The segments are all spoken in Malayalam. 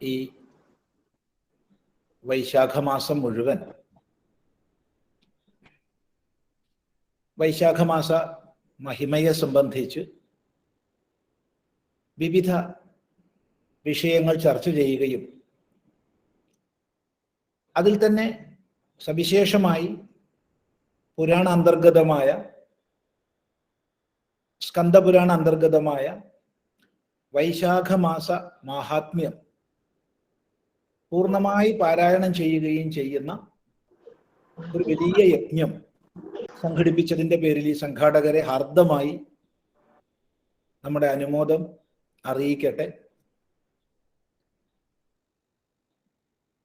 ഈ വൈശാഖമാസം മുഴുവൻ വൈശാഖമാസ മഹിമയെ സംബന്ധിച്ച് വിവിധ വിഷയങ്ങൾ ചർച്ച ചെയ്യുകയും അതിൽ തന്നെ സവിശേഷമായി പുരാണ അന്തർഗതമായ സ്കന്ദപുരാണ അന്തർഗതമായ വൈശാഖമാസ മാഹാത്മ്യം പൂർണമായി പാരായണം ചെയ്യുകയും ചെയ്യുന്ന ഒരു വലിയ യജ്ഞം സംഘടിപ്പിച്ചതിന്റെ പേരിൽ ഈ സംഘാടകരെ ഹാർദമായി നമ്മുടെ അനുമോദം അറിയിക്കട്ടെ.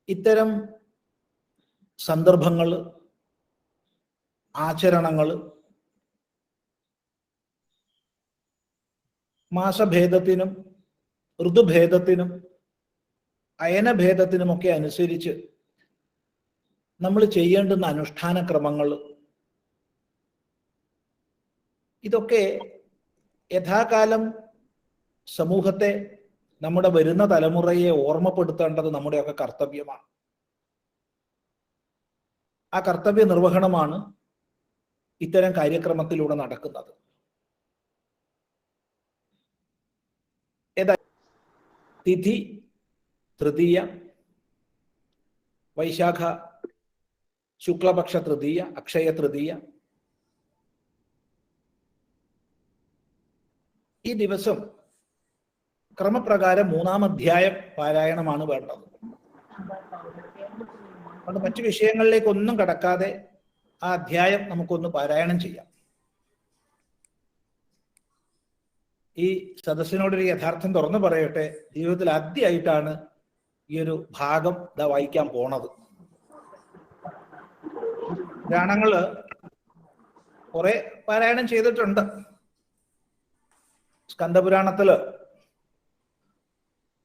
ഇത്തരം സന്ദർഭങ്ങൾ ആചരണങ്ങൾ മാസഭേദത്തിനും ഋതുഭേദത്തിനും അയനഭേദത്തിനുമൊക്കെ അനുസരിച്ച് നമ്മൾ ചെയ്യേണ്ടുന്ന അനുഷ്ഠാന ക്രമങ്ങൾ ഇതൊക്കെ യഥാകാലം സമൂഹത്തെ നമ്മുടെ വരുന്ന തലമുറയെ ഓർമ്മപ്പെടുത്തേണ്ടത് നമ്മുടെയൊക്കെ കർത്തവ്യമാണ്. ആ കർത്തവ്യ നിർവഹണമാണ് ഇത്തരം കാര്യക്രമത്തിലൂടെ നടക്കുന്നത്. തിഥി തൃതീയ വൈശാഖ ശുക്ലപക്ഷ തൃതീയ അക്ഷയ തൃതീയ. ഈ ദിവസം ക്രമപ്രകാരം മൂന്നാം അധ്യായം പാരായണമാണ് വേണ്ടത്. അതുകൊണ്ട് മറ്റു വിഷയങ്ങളിലേക്കൊന്നും കടക്കാതെ ആ അധ്യായം നമുക്കൊന്ന് പാരായണം ചെയ്യാം. ഈ സദസ്സിനോടൊരു യഥാർത്ഥം തുറന്നു പറയട്ടെ ജീവിതത്തിൽ ആദ്യമായിട്ടാണ് ഈ ഒരു ഭാഗം ഇതാ വായിക്കാൻ പോണത്. പുരാണങ്ങൾ കുറെ പാരായണം ചെയ്തിട്ടുണ്ട്. സ്കന്ദപുരാണത്തിൽ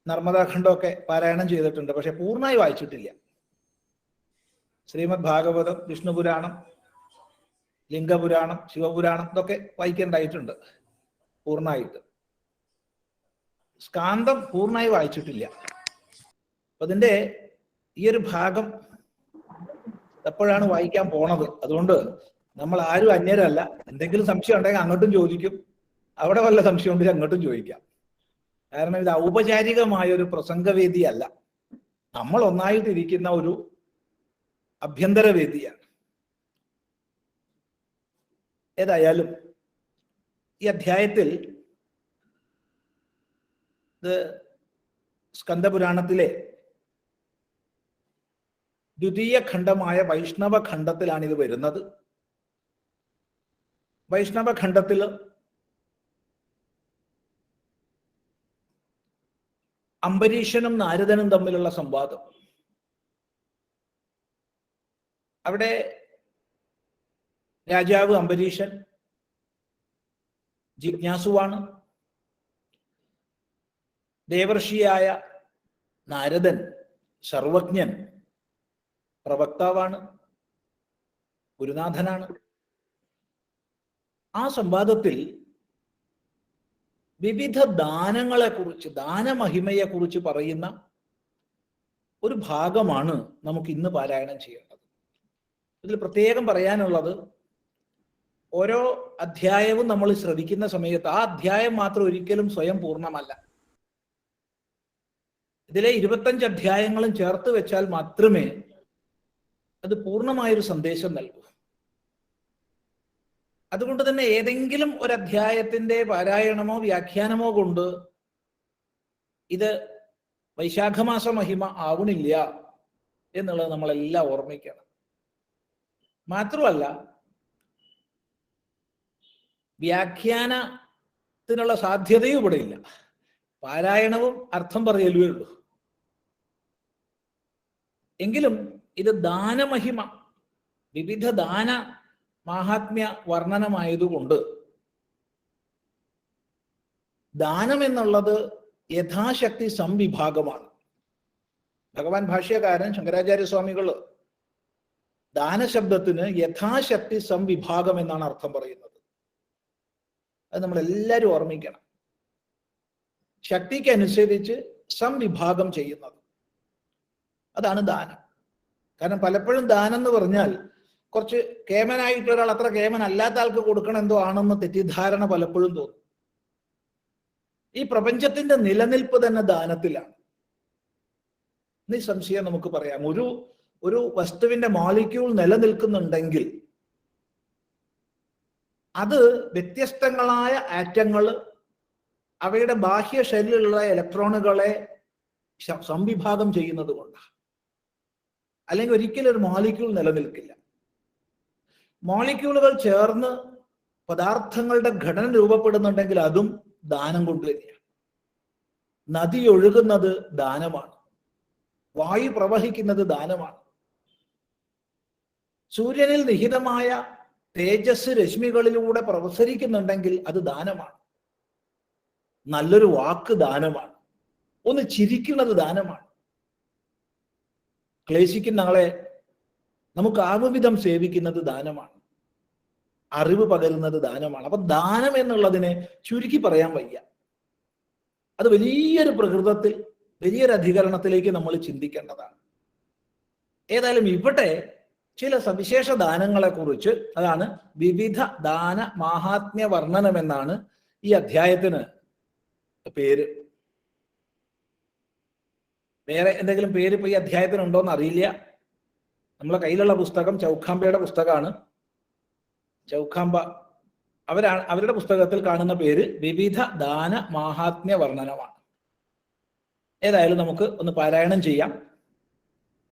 നർമ്മദാഖണ്ഡമൊക്കെ പാരായണം ചെയ്തിട്ടുണ്ട് പക്ഷെ പൂർണമായി വായിച്ചിട്ടില്ല. ശ്രീമദ് ഭാഗവതം വിഷ്ണുപുരാണം ലിംഗപുരാണം ശിവപുരാണം ഇതൊക്കെ വായിക്കേണ്ടായിട്ടുണ്ട് പൂർണമായിട്ട്. സ്കാന്തം പൂർണമായി വായിച്ചിട്ടില്ല. അതിന്റെ ഈ ഒരു ഭാഗം എപ്പോഴാണ് വായിക്കാൻ പോണത്? അതുകൊണ്ട് നമ്മൾ ആരും അന്യരല്ല. എന്തെങ്കിലും സംശയം ഉണ്ടെങ്കിൽ അങ്ങോട്ടും ചോദിക്കും. അവിടെ വല്ല സംശയം ഉണ്ടെങ്കിൽ അങ്ങോട്ടും ചോദിക്കാം. കാരണം ഇത് ഔപചാരികമായ ഒരു പ്രസംഗവേദി അല്ല നമ്മൾ ഒന്നായിട്ടിരിക്കുന്ന ഒരു അഭ്യന്തര വേദിയാണ് ഏതായാലും ഈ അധ്യായത്തിൽ ഇത് സ്കന്ദപുരാണത്തിലെ ദ്വിതീയ ഖണ്ഡമായ വൈഷ്ണവ ഖണ്ഡത്തിലാണ് ഇത് വരുന്നത്. വൈഷ്ണവ ഖണ്ഡത്തിൽ അംബരീഷനും നാരദനും തമ്മിലുള്ള സംവാദം. അവിടെ രാജാവ് അംബരീഷൻ ജിജ്ഞാസുവാണ്. ദേവർഷിയായ നാരദൻ സർവജ്ഞൻ പ്രവക്താവാണ് ഗുരുനാഥനാണ്. ആ സംവാദത്തിൽ വിവിധ ദാനങ്ങളെ കുറിച്ച് ദാനമഹിമയെ കുറിച്ച് പറയുന്ന ഒരു ഭാഗമാണ് നമുക്ക് ഇന്ന് പാരായണം ചെയ്യേണ്ടത്. ഇതിൽ പ്രത്യേകം പറയാനുള്ളത് ഓരോ അധ്യായവും നമ്മൾ ശ്രവിക്കുന്ന സമയത്ത് ആ അധ്യായം മാത്രം ഒരിക്കലും സ്വയം പൂർണമല്ല. ഇതിലെ ഇരുപത്തഞ്ച് അധ്യായങ്ങളും ചേർത്ത് വെച്ചാൽ മാത്രമേ അത് പൂർണമായൊരു സന്ദേശം നൽകൂ. അതുകൊണ്ട് തന്നെ ഏതെങ്കിലും ഒരു അധ്യായത്തിന്റെ പാരായണമോ വ്യാഖ്യാനമോ കൊണ്ട് ഇത് വൈശാഖമാസ മഹിമ ആവണില്ല എന്നുള്ളത് നമ്മളെല്ലാം ഓർമ്മിക്കണം. മാത്രമല്ല വ്യാഖ്യാനത്തിനുള്ള സാധ്യതയും ഇവിടെ ഇല്ല. പാരായണവും അർത്ഥം പറയലേ ഉള്ളൂ. എങ്കിലും ഇത് ദാനമഹിമ വിവിധ ദാന മാഹാത്മ്യ വർണനമായതുകൊണ്ട് ദാനം എന്നുള്ളത് യഥാശക്തി സംവിഭാഗമാണ്. ഭഗവാൻ ഭാഷ്യകാരൻ ശങ്കരാചാര്യ സ്വാമികൾ ദാനശബ്ദത്തിന് യഥാശക്തി സംവിഭാഗം എന്നാണ് അർത്ഥം പറയുന്നത്. അത് നമ്മൾ എല്ലാവരും ഓർമ്മിക്കണം. ശക്തിക്ക് അനുസരിച്ച് സംവിഭാഗം ചെയ്യുന്നത്. അതാണ് ദാനം. കാരണം പലപ്പോഴും ദാനം എന്ന് പറഞ്ഞാൽ കുറച്ച് കേമനായിട്ട് ഒരാൾ അത്ര കേമൻ അല്ലാത്ത ആൾക്ക് കൊടുക്കണം എന്തോ ആണെന്ന് തെറ്റിദ്ധാരണ പലപ്പോഴും തോന്നും. ഈ പ്രപഞ്ചത്തിന്റെ നിലനിൽപ്പ് തന്നെ ദാനത്തിലാണ്. നിസ്സംശയം നമുക്ക് പറയാം. ഒരു ഒരു വസ്തുവിന്റെ മോളിക്യൂൾ നിലനിൽക്കുന്നുണ്ടെങ്കിൽ അത് വ്യത്യസ്തങ്ങളായ ആറ്റങ്ങൾ അവയുടെ ബാഹ്യ ഷെല്ലിലുള്ള ഇലക്ട്രോണുകളെ സംവിഭാഗം ചെയ്യുന്നത് കൊണ്ടാണ്. അല്ലെങ്കിൽ ഒരിക്കലും ഒരു മോളിക്യൂൾ നിലനിൽക്കില്ല. മോളിക്യൂളുകൾ ചേർന്ന് പദാർത്ഥങ്ങളുടെ ഘടന രൂപപ്പെടുന്നുണ്ടെങ്കിൽ അതും ദാനം കൊണ്ട് തന്നെയാണ്. നദി ഒഴുകുന്നത് ദാനമാണ്. വായു പ്രവഹിക്കുന്നത് ദാനമാണ്. സൂര്യനിൽ നിഹിതമായ തേജസ് രശ്മികളിലൂടെ പ്രസരിക്കുന്നുണ്ടെങ്കിൽ അത് ദാനമാണ്. നല്ലൊരു വാക്ക് ദാനമാണ്. ഒന്ന് ചിരിക്കുന്നത് ദാനമാണ്. ക്ലേശിക്കുന്ന ആളെ നമുക്ക് ആവുവിധം സേവിക്കുന്നത് ദാനമാണ്. അറിവ് പകരുന്നത് ദാനമാണ്. അപ്പൊ ദാനം എന്നുള്ളതിനെ ചുരുക്കി പറയാൻ വയ്യ. അത് വലിയൊരു പ്രകൃതത്തിൽ വലിയൊരു അധികരണത്തിലേക്ക് നമ്മൾ ചിന്തിക്കേണ്ടതാണ്. ഏതായാലും ഇവിടെ ചില സവിശേഷ ദാനങ്ങളെ കുറിച്ച് അതാണ് വിവിധ ദാന മാഹാത്മ്യ വർണനം എന്നാണ് ഈ അധ്യായത്തിന് പേര്. വേറെ എന്തെങ്കിലും പേര് ഇപ്പൊ ഈ അധ്യായത്തിനുണ്ടോ ഉണ്ടോന്ന് അറിയില്ല. നമ്മളെ കയ്യിലുള്ള പുസ്തകം ചൗഖാമ്പയുടെ പുസ്തകമാണ്. ചൗഖാമ്പ അവരാണ് അവരുടെ പുസ്തകത്തിൽ കാണുന്ന പേര് വിവിധ ദാന മാഹാത്മ്യ വർണനമാണ്. ഏതായാലും നമുക്ക് ഒന്ന് പാരായണം ചെയ്യാം.